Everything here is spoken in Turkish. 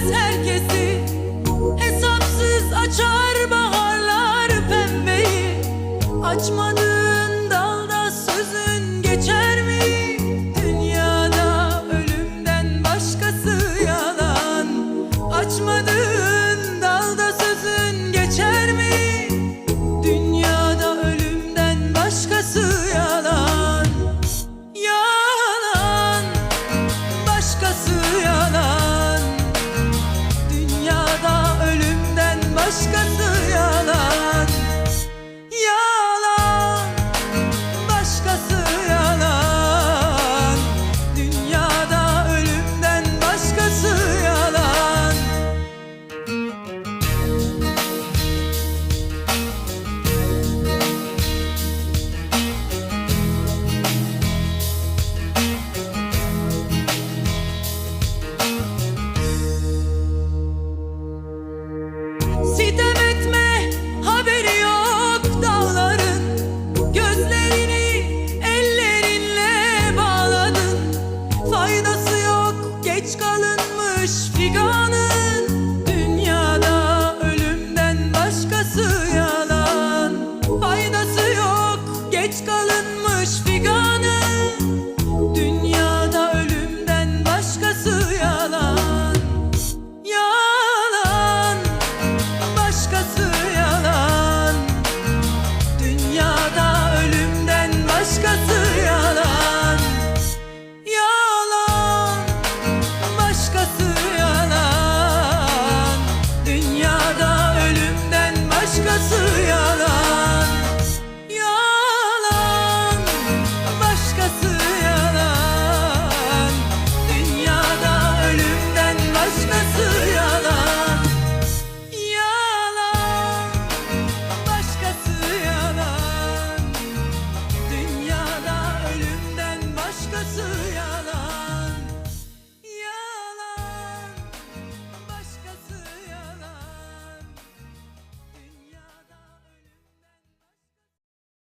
Sevmez herkesi. Hesapsız açar baharlar pembeyi. Açmadan